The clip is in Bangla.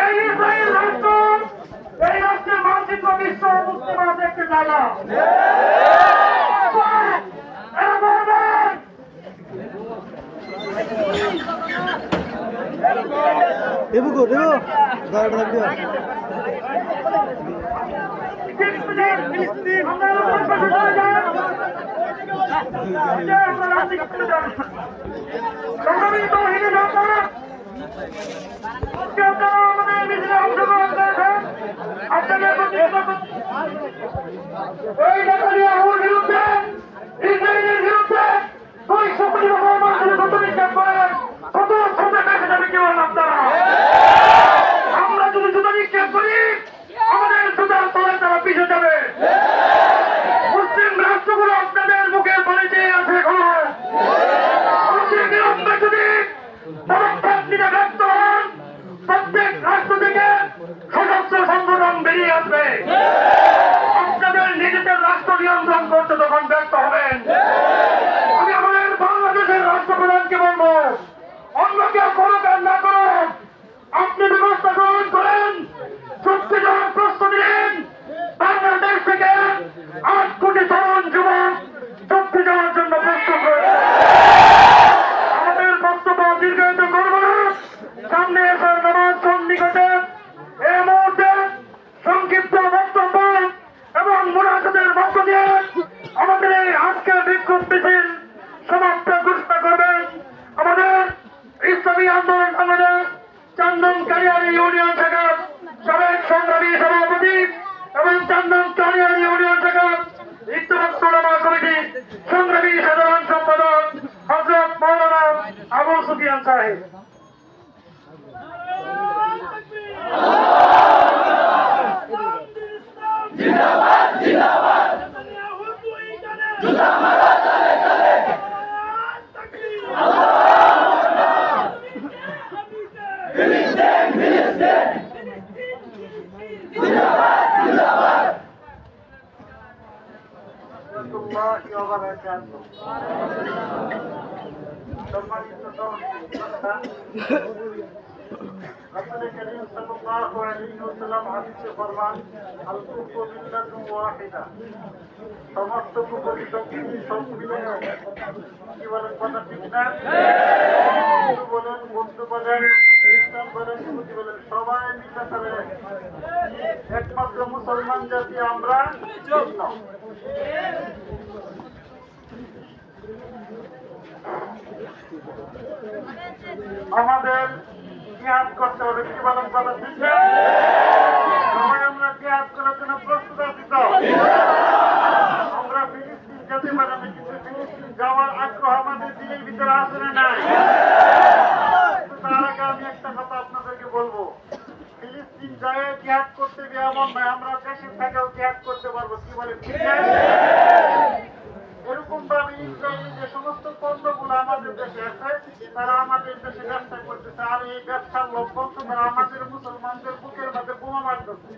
এই ইসরায়েল রাষ্ট্র এই রাষ্ট্রের মানচিত্র বিশ্ব মুসলিমরা দেখতে চায় না। দেবু গো দেবু। দাঁড়া দাঁড়া ফিলিস্তিন আমরা এরকম এই নেতানিয়াহুর বিরুদ্ধে ইসরায়েলের বিরুদ্ধে দুই সুপ্রিম মানুষের কত নিক্ষেপ করেন কাছে যাবে কেউ আপনারা আমরা যদি জুতা করি আমাদের জুতার তলে তারা পিছিয়ে যাবে মুসলিম রাষ্ট্রগুলো আপনাদের মুখে বলে চেয়ে আছে এখনও যদি পদক্ষেপ নিতে ব্যর্থ হন প্রত্যেক রাষ্ট্র থেকে বেরিয়ে আসবে। আপনাদের নিজেদের রাষ্ট্র নিয়ন্ত্রণ করতে তখন ব্যর্থ হবেন, আমি আমাদের বাংলাদেশের রাষ্ট্রপ্রধানকে বলব, অন্য কেউ কোনো কাজ না করুন। আপনি ব্যবস্থা গ্রহণ করেন চুক্তি যাওয়ার প্রশ্ন দিলেন বাংলাদেশ থেকে আট কোটি আবু সুফিয়ান সাহেব সম্মানিত رسول كريم صلى الله عليه وسلم হাদিসে ফরমান আল কুফু মিল্লাতু ওয়াহিদা সমস্ত কুফরি শক্তি সব মিলে কি বলেন কথা ঠিক না হিন্দু বলেন বৌদ্ধ বলেন খ্রিস্টান বলেন ইহুদি বলেন সবাই মিলে তাহলে একমাত্র মুসলমান জাতি আমরা আমাদের জিহাদ করতে হবে কি বলেন? কথা? সবাই আমরা জিহাদ করার জন্য প্রস্তুত আছি তো? আমরা ফিলিস্তিন যেতে পারি কিন্তু ফিলিস্তিন যাওয়ার আগ্রহ আমাদের দিলের ভিতরে না নাই? তার আগে আমি একটা কথা আপনাদেরকে বলব। ফিলিস্তিন যায় জিহাদ করতে গিয়ে এমন নয়, আমরা দেশে থেকেও জিহাদ করতে পারব। কি বলে ঠিক আছে আছে তারা আমাদের দেশে ব্যবসা করতেছে, আর এই ব্যবসার লক্ষ্য তারা আমাদের মুসলমানদের বুকের মধ্যে বোমা মারতেছে।